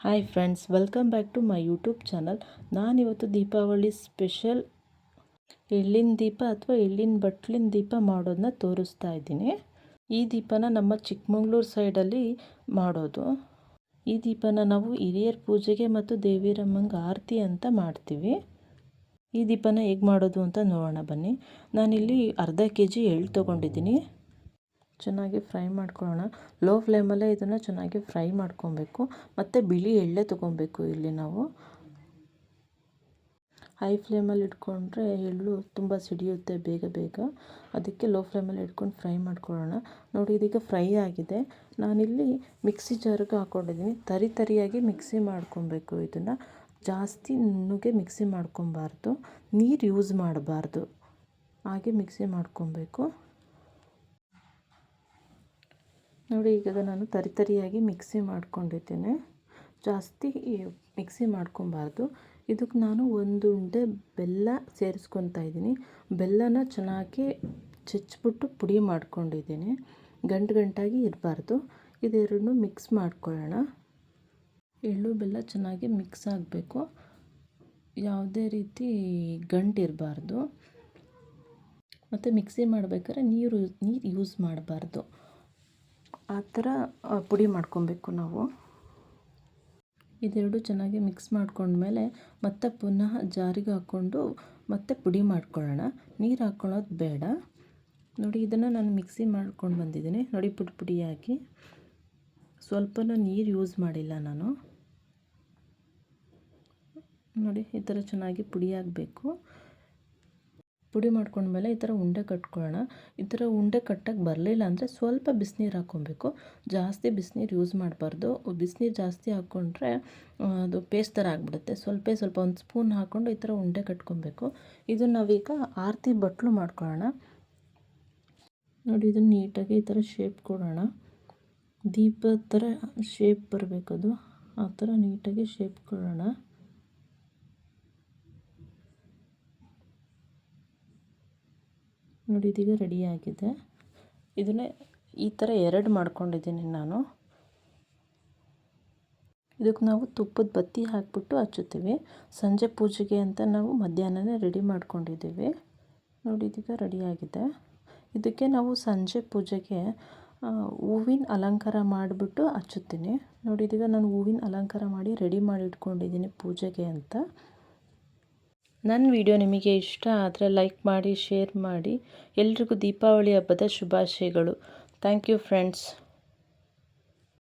Hi friends welcome back to my YouTube channel ನಾನಿವತ್ತು Deepavali special ಎಳ್ಳಿನ ದೀಪ ಅಥವಾ ಎಳ್ಳಿನ ಬಟ್ಲಿನ ದೀಪ ಮಾಡೋದನ್ನ ತೋರಿಸ್ತಾ ಇದ್ದೀನಿ. ಈ ದೀಪನ ನಮ್ಮ ಚಿಕ್ಕಮಂಗ್ಳೂರು ಸೈಡಲ್ಲಿ ಮಾಡೋದು. ಈ ದೀಪನ ನಾವು ಹಿರಿಯರ ಪೂಜೆಗೆ ಮತ್ತು ದೇವಿರಮ್ಮಂಗೆ ಆರತಿ ಅಂತ ಮಾಡ್ತೀವಿ. ಈ ದೀಪನ ಹೇಗೆ ಮಾಡೋದು ಅಂತ ನೋಡೋಣ ಬನ್ನಿ. ನಾನಿಲ್ಲಿ ಅರ್ಧ ಕೆ ಜಿ ಎಳ್ಳು ತೊಗೊಂಡಿದ್ದೀನಿ. ಚೆನ್ನಾಗಿ ಫ್ರೈ ಮಾಡ್ಕೊಳ್ಳೋಣ. ಲೋ ಫ್ಲೇಮಲ್ಲೇ ಇದನ್ನು ಚೆನ್ನಾಗಿ ಫ್ರೈ ಮಾಡ್ಕೊಬೇಕು. ಮತ್ತು ಬಿಳಿ ಎಳ್ಳೆ ತೊಗೊಬೇಕು ಇಲ್ಲಿ ನಾವು. ಹೈ ಫ್ಲೇಮಲ್ಲಿ ಇಟ್ಕೊಂಡ್ರೆ ಎಳ್ಳು ತುಂಬ ಸಿಡಿಯುತ್ತೆ ಬೇಗ ಬೇಗ. ಅದಕ್ಕೆ ಲೋ ಫ್ಲೇಮಲ್ಲಿ ಇಟ್ಕೊಂಡು ಫ್ರೈ ಮಾಡ್ಕೊಳ್ಳೋಣ. ನೋಡಿ, ಇದೀಗ ಫ್ರೈ ಆಗಿದೆ. ನಾನಿಲ್ಲಿ ಮಿಕ್ಸಿ ಜಾರಿಗೆ ಹಾಕ್ಕೊಂಡಿದ್ದೀನಿ ತರಿ ತರಿಯಾಗಿ ಮಿಕ್ಸಿ ಮಾಡ್ಕೊಬೇಕು ಇದನ್ನು. ಜಾಸ್ತಿ ನುಣ್ಣಗೆ ಮಿಕ್ಸಿ ಮಾಡ್ಕೊಬಾರ್ದು. ನೀರು ಯೂಸ್ ಮಾಡಬಾರ್ದು. ಹಾಗೆ ಮಿಕ್ಸಿ ಮಾಡ್ಕೊಬೇಕು. ನೋಡಿ, ಈಗ ನಾನು ತರಿತರಿಯಾಗಿ ಮಿಕ್ಸಿ ಮಾಡ್ಕೊಂಡಿದ್ದೇನೆ. ಜಾಸ್ತಿ ಮಿಕ್ಸಿ ಮಾಡ್ಕೊಬಾರ್ದು. ಇದಕ್ಕೆ ನಾನು ಒಂದು ಉಂಡೆ ಬೆಲ್ಲ ಸೇರಿಸ್ಕೊತಾ ಇದ್ದೀನಿ. ಬೆಲ್ಲನ ಚೆನ್ನಾಗಿ ಚಚ್ಚಿಬಿಟ್ಟು ಪುಡಿ ಮಾಡ್ಕೊಂಡಿದ್ದೀನಿ. ಗಂಟು ಗಂಟಾಗಿ ಇರಬಾರ್ದು. ಇದೆರಡನ್ನೂ ಮಿಕ್ಸ್ ಮಾಡ್ಕೊಳ್ಳೋಣ. ಎಳ್ಳು ಬೆಲ್ಲ ಚೆನ್ನಾಗಿ ಮಿಕ್ಸ್ ಆಗಬೇಕು. ಯಾವುದೇ ರೀತಿ ಗಂಟು ಇರಬಾರ್ದು. ಮತ್ತು ಮಿಕ್ಸಿ ಮಾಡಬೇಕಾದ್ರೆ ನೀರು ನೀರು ಯೂಸ್ ಮಾಡಬಾರ್ದು. ಆ ಥರ ಪುಡಿ ಮಾಡ್ಕೊಬೇಕು ನಾವು. ಇದೆರಡು ಚೆನ್ನಾಗಿ ಮಿಕ್ಸ್ ಮಾಡ್ಕೊಂಡ್ಮೇಲೆ ಮತ್ತೆ ಪುನಃ ಜಾರಿಗೆ ಹಾಕ್ಕೊಂಡು ಮತ್ತೆ ಪುಡಿ ಮಾಡ್ಕೊಳ್ಳೋಣ. ನೀರು ಹಾಕ್ಕೊಳ್ಳೋದು ಬೇಡ. ನೋಡಿ, ಇದನ್ನು ನಾನು ಮಿಕ್ಸಿ ಮಾಡ್ಕೊಂಡು ಬಂದಿದ್ದೀನಿ. ನೋಡಿ, ಪುಡಿ ಪುಡಿಯಾಗಿ. ಸ್ವಲ್ಪನೂ ನೀರು ಯೂಸ್ ಮಾಡಿಲ್ಲ ನಾನು. ನೋಡಿ, ಈ ಥರ ಚೆನ್ನಾಗಿ ಪುಡಿಯಾಗಬೇಕು ಪುಡಿ ಮಾಡ್ಕೊಂಡ್ಮೇಲೆ ಈ ಥರ ಉಂಡೆ ಕಟ್ಕೊಳ್ಳೋಣ. ಈ ಥರ ಉಂಡೆ ಕಟ್ಟಕ್ಕೆ ಬರಲಿಲ್ಲ ಅಂದರೆ ಸ್ವಲ್ಪ ಬಿಸಿನೀರು ಹಾಕ್ಕೊಬೇಕು. ಜಾಸ್ತಿ ಬಿಸಿನೀರು ಯೂಸ್ ಮಾಡಬಾರ್ದು. ಬಿಸಿನೀರು ಜಾಸ್ತಿ ಹಾಕ್ಕೊಂಡ್ರೆ ಅದು ಪೇಸ್ಟ್ ಥರ ಆಗಿಬಿಡುತ್ತೆ. ಸ್ವಲ್ಪ ಸ್ವಲ್ಪ ಒಂದು ಸ್ಪೂನ್ ಹಾಕ್ಕೊಂಡು ಈ ಥರ ಉಂಡೆ ಕಟ್ಕೊಬೇಕು. ಇದನ್ನು ನಾವೀಗ ಆರತಿ ಬಟ್ಲು ಮಾಡ್ಕೊಳ್ಳೋಣ. ನೋಡಿ ಇದನ್ನು ನೀಟಾಗಿ ಈ ಥರ ಶೇಪ್ ಕೊಡೋಣ. ದೀಪದ ಥರ ಶೇಪ್ ಬರಬೇಕದು. ಆ ಥರ ನೀಟಾಗಿ ಶೇಪ್ ಕೊಡೋಣ. ನೋಡಿ, ಇದೀಗ ರೆಡಿಯಾಗಿದೆ ಇದನ್ನೇ ಈ ಥರ ಎರಡು ಮಾಡ್ಕೊಂಡಿದ್ದೀನಿ ನಾನು. ಇದಕ್ಕೆ ನಾವು ತುಪ್ಪದ ಬತ್ತಿ ಹಾಕಿಬಿಟ್ಟು ಹಚ್ಚುತ್ತೀವಿ. ಸಂಜೆ ಪೂಜೆಗೆ ಅಂತ ನಾವು ಮಧ್ಯಾಹ್ನನೇ ರೆಡಿ ಮಾಡ್ಕೊಂಡಿದ್ದೀವಿ. ನೋಡಿ, ಇದೀಗ ರೆಡಿಯಾಗಿದೆ ಇದಕ್ಕೆ ನಾವು ಸಂಜೆ ಪೂಜೆಗೆ ಹೂವಿನ ಅಲಂಕಾರ ಮಾಡಿಬಿಟ್ಟು ಹಚ್ಚುತ್ತೀನಿ. ನೋಡಿ, ಇದೀಗ ನಾನು ಹೂವಿನ ಅಲಂಕಾರ ಮಾಡಿ ರೆಡಿ ಮಾಡಿ ಇಟ್ಕೊಂಡಿದ್ದೀನಿ ಪೂಜೆಗೆ ಅಂತ. ನನ್ನ ವಿಡಿಯೋ ನಿಮಗೆ ಇಷ್ಟ ಆದರೆ ಲೈಕ್ ಮಾಡಿ, ಶೇರ್ ಮಾಡಿ. ಎಲ್ರಿಗೂ ದೀಪಾವಳಿ ಹಬ್ಬದ ಶುಭಾಶಯಗಳು. Thank you friends.